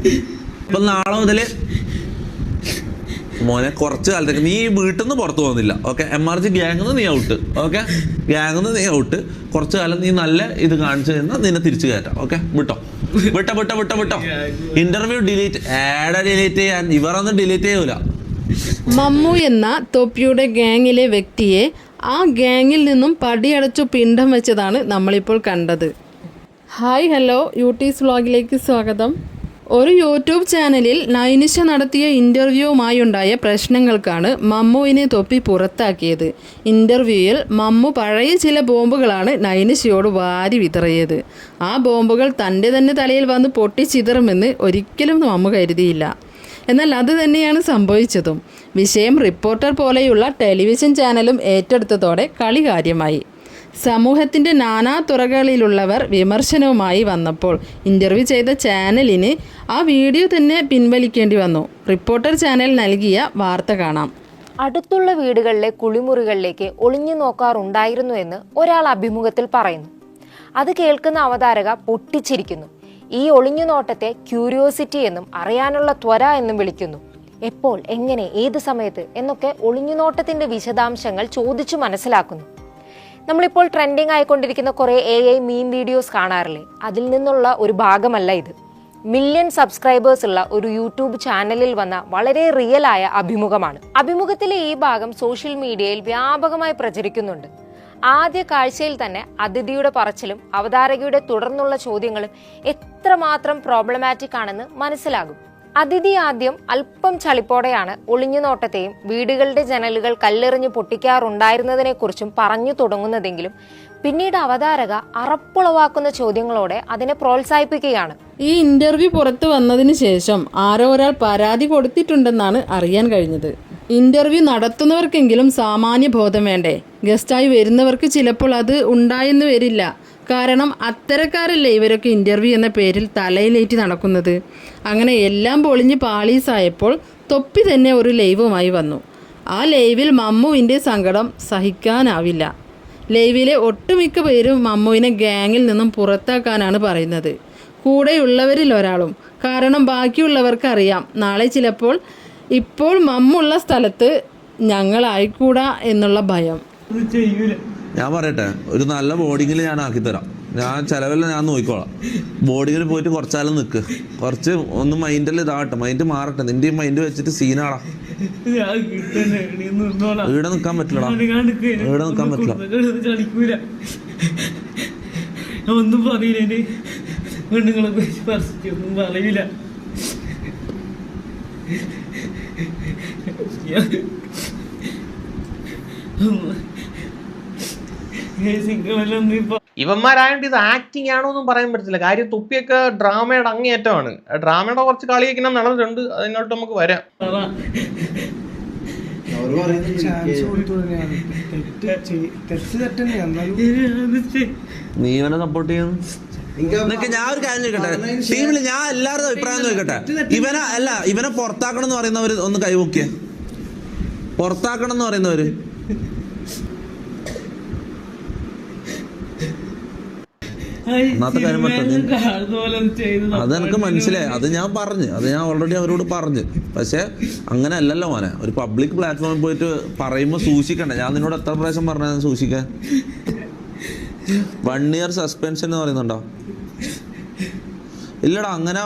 അപ്പൊ നാളെ മുതൽ മോനെ കുറച്ച് കാലത്തേക്ക് നീ വീട്ടിൽ നിന്ന് പുറത്തു പോകുന്നില്ല ഓക്കെ എം ആർ ജി ഗ്യാങ്ങിൽ നീ ഔട്ട് ഓക്കെ ഗ്യാങ്ങിൽ നീ ഔട്ട് കുറച്ച് കാലം നീ നല്ല ഇത് കാണിച്ചു കഴിഞ്ഞാൽ നിന്നെ തിരിച്ചു കയറ്റാം ഓക്കെ വിട്ടോ. വിട്ടോ വിട്ടോ വിട്ടോ വിട്ടോ. ഇന്റർവ്യൂ ഡിലീറ്റ് ആഡ് ഡിലീറ്റ് ചെയ്യാൻ. ഇവരൊന്നും ഡിലീറ്റ് ചെയ്യൂല. മമ്മു എന്ന തൊപ്പിയുടെ ഗ്യാങ്ങിലെ വ്യക്തിയെ ആ ഗ്യാങ്ങിൽ നിന്നും പടിയടച്ചു പിണ്ടം വെച്ചതാണ് നമ്മളിപ്പോൾ കണ്ടത്. ഹായ് ഹലോ യൂട്യൂസ് വ്ളോഗിലേക്ക് സ്വാഗതം. ഒരു യൂട്യൂബ് ചാനലിൽ നൈനിഷ നടത്തിയ ഇന്റർവ്യൂവുമായി ഉണ്ടായ പ്രശ്നങ്ങൾക്കാണ് മമ്മുവിനെ തൊപ്പി പുറത്താക്കിയത്. ഇന്റർവ്യൂവിൽ മമ്മു പഴയ ചില ബോംബുകളാണ് നൈനിഷയോട് വാരി വിതറിയത്. ആ ബോംബുകൾ തന്റെ തന്നെ തലയിൽ വന്ന് പൊട്ടിച്ചിതറുമെന്ന് ഒരിക്കലും മമ്മു കരുതിയില്ല. എന്നാൽ അത് തന്നെയാണ് സംഭവിച്ചതും. വിഷയം റിപ്പോർട്ടർ പോലെയുള്ള ടെലിവിഷൻ ചാനലും ഏറ്റെടുത്തതോടെ കളി കാര്യമായി. സമൂഹത്തിന്റെ നാനാ തുറകളിലുള്ളവർ വിമർശനവുമായി വന്നപ്പോൾ ഇന്റർവ്യൂ ചെയ്ത ചാനലിന് ആ വീഡിയോ തന്നെ പിൻവലിക്കേണ്ടി വന്നു. റിപ്പോർട്ടർ ചാനൽ നൽകിയ വാർത്ത കാണാം. അടുത്തുള്ള വീടുകളിലെ കുളിമുറികളിലേക്ക് ഒളിഞ്ഞു നോക്കാറുണ്ടായിരുന്നു എന്ന് ഒരാൾ അഭിമുഖത്തിൽ പറയുന്നു. അത് കേൾക്കുന്ന അവതാരക പൊട്ടിച്ചിരിക്കുന്നു. ഈ ഒളിഞ്ഞു നോട്ടത്തെ ക്യൂരിയോസിറ്റി എന്നും അറിയാനുള്ള ത്വര എന്നും വിളിക്കുന്നു. എപ്പോൾ എങ്ങനെ ഏത് സമയത്ത് എന്നൊക്കെ ഒളിഞ്ഞുനോട്ടത്തിന്റെ വിശദാംശങ്ങൾ ചോദിച്ചു മനസ്സിലാക്കുന്നു. നമ്മളിപ്പോൾ ട്രെൻഡിങ് ആയിക്കൊണ്ടിരിക്കുന്ന കുറേ എ ഐ മീൻ വീഡിയോസ് കാണാറില്ലേ? അതിൽ നിന്നുള്ള ഒരു ഭാഗമല്ല ഇത്. മില്യൺ സബ്സ്ക്രൈബേഴ്സ് ഉള്ള ഒരു യൂട്യൂബ് ചാനലിൽ വന്ന വളരെ റിയൽ ആയ അഭിമുഖമാണ്. അഭിമുഖത്തിലെ ഈ ഭാഗം സോഷ്യൽ മീഡിയയിൽ വ്യാപകമായി പ്രചരിക്കുന്നുണ്ട്. ആദ്യ കാഴ്ചയിൽ തന്നെ അതിഥിയുടെ പറച്ചിലും അവതാരകയുടെ തുടർന്നുള്ള ചോദ്യങ്ങളും എത്രമാത്രം പ്രോബ്ലമാറ്റിക് ആണെന്ന് മനസ്സിലാകും. അതിഥി ആദ്യം അല്പം ചളിപ്പോടെയാണ് ഒളിഞ്ഞുനോട്ടത്തെയും വീടുകളുടെ ജനലുകൾ കല്ലെറിഞ്ഞ് പൊട്ടിക്കാറുണ്ടായിരുന്നതിനെക്കുറിച്ചും പറഞ്ഞു തുടങ്ങുന്നതെങ്കിലും പിന്നീട് അവതാരക അറപ്പുളവാക്കുന്ന ചോദ്യങ്ങളോടെ അതിനെ പ്രോത്സാഹിപ്പിക്കുകയാണ്. ഈ ഇന്റർവ്യൂ പുറത്തു വന്നതിന് ശേഷം ആരോ ഒരാൾ പരാതി കൊടുത്തിട്ടുണ്ടെന്നാണ് അറിയാൻ കഴിഞ്ഞത്. ഇന്റർവ്യൂ നടത്തുന്നവർക്കെങ്കിലും സാമാന്യ ബോധം വേണ്ടേ? ഗസ്റ്റായി വരുന്നവർക്ക് ചിലപ്പോൾ അത് ഉണ്ടായെന്ന് വരില്ല. കാരണം അത്തരക്കാരല്ലേ ഇവരൊക്കെ ഇന്റർവ്യൂ എന്ന പേരിൽ തലയിലേറ്റി നടക്കുന്നത്. അങ്ങനെ എല്ലാം പൊളിഞ്ഞ് പാളീസായപ്പോൾ തൊപ്പി തന്നെ ഒരു ലൈവുമായി വന്നു. ആ ലൈവിൽ മമ്മുവിന്റെ സങ്കടം സഹിക്കാനാവില്ല. ലൈവിലെ ഒട്ടുമിക്ക പേരും മമ്മുവിനെ ഗ്യാങ്ങിൽ നിന്നും പുറത്താക്കാനാണ് പറയുന്നത്. കൂടെയുള്ളവരിൽ ഒരാളും. കാരണം ബാക്കിയുള്ളവർക്കറിയാം. നാളെ ചിലപ്പോൾ ഇപ്പോൾ മമ്മുള്ള സ്ഥലത്ത് ഞങ്ങളായിക്കൂടാ എന്നുള്ള ഭയം. ഞാൻ പറയട്ടെ ഒരു നല്ല ബോർഡിങ്ങിൽ ഞാൻ ആക്കി തരാം. ഞാൻ ചിലവെല്ലാം ഞാൻ നോക്കിക്കോളാം. ബോർഡിങ്ങിൽ പോയിട്ട് കുറച്ചാലും നിൽക്ക് കുറച്ച് ഒന്ന് മൈൻഡിൽ ഇതാകട്ടെ. മൈൻഡ് മാറട്ടെ. നിന്റെ ഈ മൈൻഡ് വെച്ചിട്ട് സീനാടാ ഇവിടെ നിൽക്കാൻ പറ്റില്ലടാ. ഇവിടെ നിൽക്കാൻ പറ്റില്ല. ഒന്നും പറയില്ല പെണ്ണുങ്ങളെ പറിച്ചിട്ടൊന്നും പറയില്ല. ഇവന്മാരായോണ്ട് ഇത് ആക്ടിങ് ആണോ എന്നും പറയാൻ പറ്റത്തില്ല. കാര്യം തുപ്പിയൊക്കെ ഡ്രാമയുടെ അങ്ങേയറ്റമാണ്. ഡ്രാമയുടെ കുറച്ച് കളിയൊക്കെ നടന്നിട്ടുണ്ട്. അതിനോട്ട് നമുക്ക് വരാം. നീ ഇവനെ സപ്പോർട്ട് ചെയ്യുന്നു നിങ്ങക്ക് ഞാൻ ഒരു കാര്യം ചോദിക്കട്ടെ? ടീമിൽ ഞാൻ എല്ലാവരുടെ അഭിപ്രായം ചോദിക്കട്ടെ? ഇവനെ അല്ല ഇവനെ പുറത്താക്കണം എന്ന് പറയുന്നവര് ഒന്ന് കൈവോക്കിയ പുറത്താക്കണം എന്ന് പറയുന്നവര്. ഒന്നാമത്തെ കാര്യം പറ്റും. അത് എനിക്ക് മനസ്സിലായി. അത് ഞാൻ പറഞ്ഞു. അത് ഞാൻ ഓൾറെഡി അവരോട് പറഞ്ഞു. പക്ഷേ അങ്ങനെ അല്ലല്ലോ മോനെ. ഒരു പബ്ലിക് പ്ലാറ്റ്ഫോമിൽ പോയിട്ട് പറയുമ്പോൾ സൂക്ഷിക്കണ്ട. ഞാൻ നിന്നോട് എത്ര പ്രാവശ്യം പറഞ്ഞു സൂക്ഷിക്കാൻ? വൺ ഇയർ സസ്പെൻഷൻ എന്ന് പറയുന്നുണ്ടോ? ഇല്ലടാ അങ്ങനെ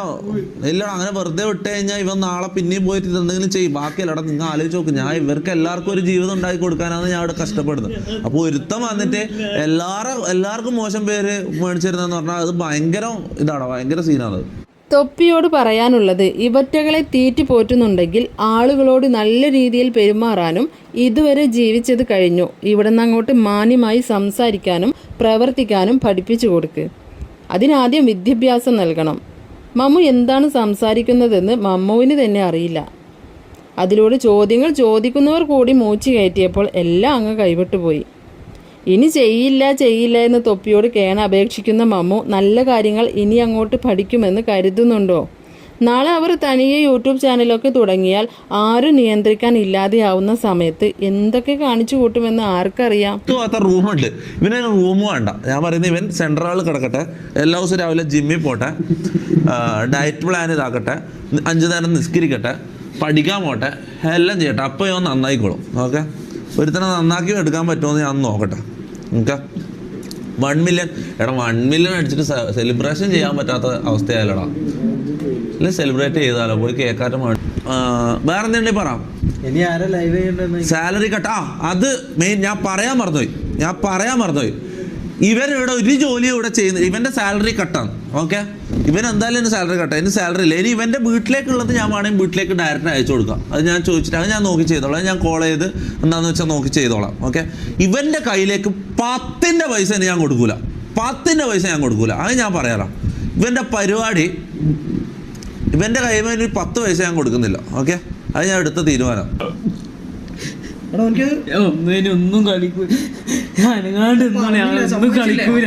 ഇല്ലടാ അങ്ങനെ വെറുതെ വിട്ട് കഴിഞ്ഞാൽ ഇവൻ നാളെ പിന്നെയും പോയിട്ട് എന്തെങ്കിലും ചെയ്യും. ബാക്കിയല്ലടാ നിങ്ങൾ ആലോചിച്ച് നോക്ക്. ഞാൻ ഇവർക്ക് എല്ലാവർക്കും ഒരു ജീവിതം ഉണ്ടാക്കി കൊടുക്കാനാണ് ഞാൻ ഇവിടെ കഷ്ടപ്പെടുന്നത്. അപ്പോൾ ഒരുത്തം വന്നിട്ട് എല്ലാവരും എല്ലാവർക്കും മോശം പേര് മേടിച്ചിരുന്നെന്ന് പറഞ്ഞാൽ അത് ഭയങ്കര ഇതാണ് ഭയങ്കര സീനാണ് തൊപ്പിയോട് പറയാനുള്ളത് ഇവറ്റകളെ തീറ്റി പോറ്റുന്നുണ്ടെങ്കിൽ ആളുകളോട് നല്ല രീതിയിൽ പെരുമാറാനും ഇതുവരെ ജീവിച്ചത് കഴിഞ്ഞു. ഇവിടെ നിന്ന് അങ്ങോട്ട് മാന്യമായി സംസാരിക്കാനും പ്രവർത്തിക്കാനും പഠിപ്പിച്ചു കൊടുക്ക്. അതിനാദ്യം വിദ്യാഭ്യാസം നൽകണം. മമ്മു എന്താണ് സംസാരിക്കുന്നതെന്ന് മമ്മുവിന് തന്നെ അറിയില്ല. അതിലൂടെ ചോദ്യങ്ങൾ ചോദിക്കുന്നവർ കൂടി മൂച്ചു കയറ്റിയപ്പോൾ എല്ലാം അങ്ങ് കൈവിട്ടു പോയി. ഇനി ചെയ്യില്ല ചെയ്യില്ല എന്ന് തൊപ്പിയോട് കേണ അപേക്ഷിക്കുന്ന മമ്മു നല്ല കാര്യങ്ങൾ ഇനി അങ്ങോട്ട് പഠിക്കുമെന്ന് കരുതുന്നുണ്ടോ? നാളെ അവർ തനിയെ യൂട്യൂബ് ചാനലൊക്കെ തുടങ്ങിയാൽ ആരും നിയന്ത്രിക്കാൻ ഇല്ലാതെയാവുന്ന സമയത്ത് എന്തൊക്കെ കാണിച്ചു കൂട്ടുമെന്ന് ആർക്കറിയാം? റൂമുണ്ട്. ഇവന് റൂം വേണ്ട. ഞാൻ പറയുന്നത് ഇവൻ സെൻട്രൽ കിടക്കട്ടെ. എല്ലാ ദിവസവും രാവിലെ ജിമ്മിൽ പോട്ടെ. Diet plan ഇതാക്കട്ടെ. അഞ്ചു നേരം നിസ്കരിക്കട്ടെ. പഠിക്കാൻ പോട്ടെ. എല്ലാം ചെയ്യട്ടെ. അപ്പോൾ ഇവൻ നന്നായിക്കോളും. ഓക്കെ? ഒരുത്തനെ നന്നാക്കി എടുക്കാൻ പറ്റുമോ ഞാൻ നോക്കട്ടെ. ഓക്കെ? വൺ മില്യൺ എടാ വൺ മില്യൺ അടിച്ചിട്ട് സെലിബ്രേഷൻ ചെയ്യാൻ പറ്റാത്ത അവസ്ഥയായല്ലടാ. അല്ലെ സെലിബ്രേറ്റ് ചെയ്താലോ? പോയി കേക്കാറ്റം വേറെ എന്തുണ്ടെങ്കിൽ പറ? സാലറി കട്ട് ആ അത് മെയിൻ ഞാൻ പറയാൻ മറന്നുപോയി. ഞാൻ പറയാൻ മറന്നുപോയി. ഇവൻ ഇവിടെ ഒരു ജോലി ഇവിടെ ചെയ്യുന്നത് ഇവന്റെ സാലറി കട്ടാണ് ഓക്കെ ഇവൻ എന്തായാലും എന്റെ സാലറി കട്ടാണ് എന്റെ സാലറി ഇല്ല. ഇനി ഇവന്റെ വീട്ടിലേക്കുള്ളത് ഞാൻ വേണമെങ്കിൽ വീട്ടിലേക്ക് ഡയറക്റ്റ് അയച്ചു കൊടുക്കാം. അത് ഞാൻ ചോദിച്ചിട്ട് അത് ഞാൻ നോക്കി ചെയ്തോളാം. ഞാൻ കോൾ ചെയ്ത് എന്താണെന്ന് വെച്ചാൽ നോക്കി ചെയ്തോളാം. ഓക്കെ ഇവന്റെ കയ്യിലേക്ക് പത്തിന്റെ പൈസ ഇനി ഞാൻ കൊടുക്കൂല. പത്തിന്റെ പൈസ ഞാൻ കൊടുക്കൂല. അത് ഞാൻ പറയാറാം. ഇവന്റെ പരിപാടി ഇവന്റെ കയ്യിൽ ഒരു പത്ത് പൈസ ഞാൻ കൊടുക്കുന്നില്ല. ഓക്കെ? അത് ഞാൻ എടുത്ത തീരുമാനം. ഒന്നിനും ഒന്നും കളിക്കൂല. കളിക്കൂല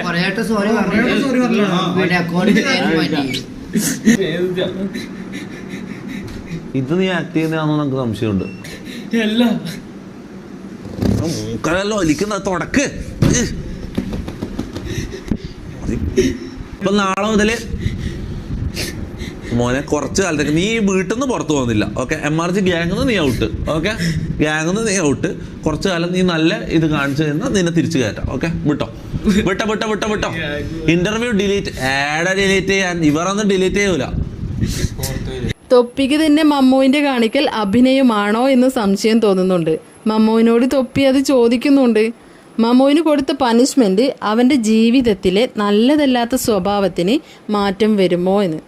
ഇത് നീ ആക്ട് ചെയ്യുന്നതാണോ നമുക്ക് സംശയമുണ്ട്. മൂക്കലല്ലോ ഒലിക്കുന്ന തുടക്ക്. ഇപ്പൊ നാളെ മുതൽ മോനെ കുറച്ച് കാലത്തേക്ക് നീ വീട്ടിൽ നിന്ന് പുറത്തു പോകുന്നില്ല. ഓക്കെ എം ആർ ജി ഗ്യാങ്ങിൽ നിന്ന് നീ ഔട്ട് ഓക്കെ ഗ്യാങ്ങിൽ നിന്ന് നീ ഔട്ട് കുറച്ച് കാലം നീ നല്ല ഇത് കാണിച്ചു കഴിഞ്ഞാൽ നിന്നെ തിരിച്ചു കയറ്റാം ഓക്കെ വിട്ടോ. വിട്ടോ വിട്ടോ വിട്ടോ വിട്ടോ. ഇന്റർവ്യൂ ഡിലീറ്റ് ആഡ് ഡിലീറ്റ് ചെയ്യാൻ. ഇവരൊന്നും ഡിലീറ്റ് ചെയ്യൂല. തൊപ്പിക്ക് തന്നെ മമ്മുവിന്റെ കാണിക്കൽ അഭിനയമാണോ എന്ന് സംശയം തോന്നുന്നുണ്ട്. മമ്മുവിനോട് തൊപ്പി അത് ചോദിക്കുന്നുണ്ട്. മമ്മുവിന് കൊടുത്ത പനിഷ്മെന്റ് അവന്റെ ജീവിതത്തിലെ നല്ലതല്ലാത്ത സ്വഭാവത്തിന് മാറ്റം വരുമോ എന്ന്.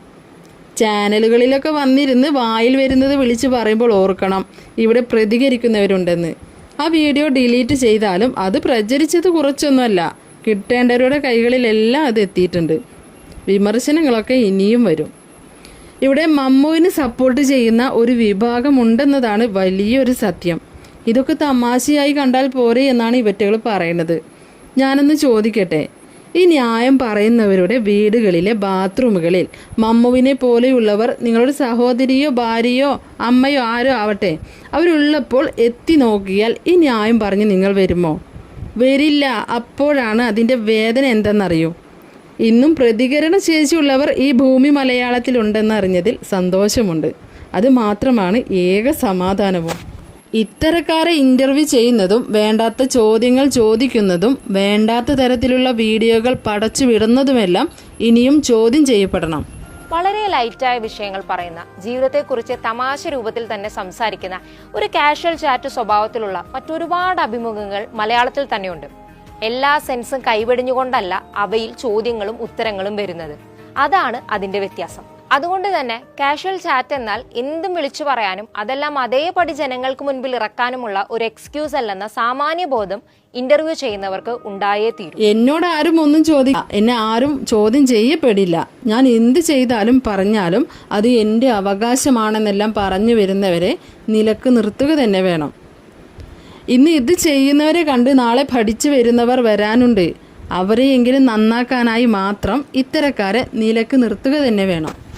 ചാനലുകളിലൊക്കെ വന്നിരുന്ന് വായിൽ വരുന്നത് വിളിച്ച് പറയുമ്പോൾ ഓർക്കണം ഇവിടെ പ്രതികരിക്കുന്നവരുണ്ടെന്ന്. ആ വീഡിയോ ഡിലീറ്റ് ചെയ്താലും അത് പ്രചരിച്ചത് കുറച്ചൊന്നുമല്ല കിട്ടേണ്ടവരുടെ കൈകളിലെല്ലാം അത് എത്തിയിട്ടുണ്ട്. വിമർശനങ്ങളൊക്കെ ഇനിയും വരും. ഇവിടെ മമ്മുവിന് സപ്പോർട്ട് ചെയ്യുന്ന ഒരു വിഭാഗമുണ്ടെന്നതാണ് വലിയൊരു സത്യം. ഇതൊക്കെ തമാശയായി കണ്ടാൽ പോരെ എന്നാണ് ഇവറ്റകൾ പറയുന്നത്. ഞാനൊന്ന് ചോദിക്കട്ടെ ഈ ന്യായം പറയുന്നവരുടെ വീടുകളിലെ ബാത്റൂമുകളിൽ മമ്മുവിനെ പോലെയുള്ളവർ നിങ്ങളുടെ സഹോദരിയോ ഭാര്യയോ അമ്മയോ ആരോ ആവട്ടെ അവരുള്ളപ്പോൾ എത്തി നോക്കിയാൽ ഈ ന്യായം പറഞ്ഞ് നിങ്ങൾ വരുമോ? വരില്ല. അപ്പോഴാണ് അതിന്റെ വേദന എന്തെന്നറിയൂ. ഇന്നും പ്രതികരണ ശേഷിയുള്ളവർ ഈ ഭൂമി മലയാളത്തിലുണ്ടെന്നറിഞ്ഞതിൽ സന്തോഷമുണ്ട്. അത് മാത്രമാണ് ഏക സമാധാനവും. ഇത്തരക്കാരെ ഇന്റർവ്യൂ ചെയ്യുന്നതും വേണ്ടാത്ത ചോദ്യങ്ങൾ ചോദിക്കുന്നതും വേണ്ടാത്ത തരത്തിലുള്ള വീഡിയോകൾ പടച്ചു വിടുന്നതുമെല്ലാം ഇനിയും ചോദ്യം ചെയ്യപ്പെടണം. വളരെ ലൈറ്റായ വിഷയങ്ങൾ പറയുന്ന ജീവിതത്തെക്കുറിച്ച് തമാശ രൂപത്തിൽ തന്നെ സംസാരിക്കുന്ന ഒരു കാഷ്വൽ ചാറ്റ് സ്വഭാവത്തിലുള്ള മറ്റൊരുപാട് അഭിമുഖങ്ങൾ മലയാളത്തിൽ തന്നെയുണ്ട്. എല്ലാ സെൻസും കൈവെടിഞ്ഞുകൊണ്ടല്ല അവയിൽ ചോദ്യങ്ങളും ഉത്തരങ്ങളും വരുന്നത്. അതാണ് അതിന്റെ വ്യത്യാസം. അതുകൊണ്ട് തന്നെ കാഷ്വൽ ചാറ്റ് എന്നാൽ എന്തും വിളിച്ചു പറയാനും അതെല്ലാം അതേപടി ജനങ്ങൾക്ക് മുൻപിൽ ഇറക്കാനുമുള്ള ഒരു എക്സ്ക്യൂസ് അല്ലെന്ന സാമാന്യ ബോധം ഇന്റർവ്യൂ ചെയ്യുന്നവർക്ക് ഉണ്ടായേ തീരും. എന്നോട് ആരും ഒന്നും ചോദിക്ക എന്നെ ആരും ചോദ്യം ചെയ്യപ്പെടില്ല. ഞാൻ എന്ത് ചെയ്താലും പറഞ്ഞാലും അത് എന്റെ അവകാശമാണെന്നെല്ലാം പറഞ്ഞു വരുന്നവരെ നിലയ്ക്ക് നിർത്തുക തന്നെ വേണം. ഇന്ന് ഇത് ചെയ്യുന്നവരെ കണ്ട് നാളെ പഠിച്ചു വരുന്നവർ വരാനുണ്ട്. അവരെയെങ്കിലും നന്നാക്കാനായി മാത്രം ഇത്തരക്കാരെ നിലയ്ക്ക് നിർത്തുക തന്നെ വേണം.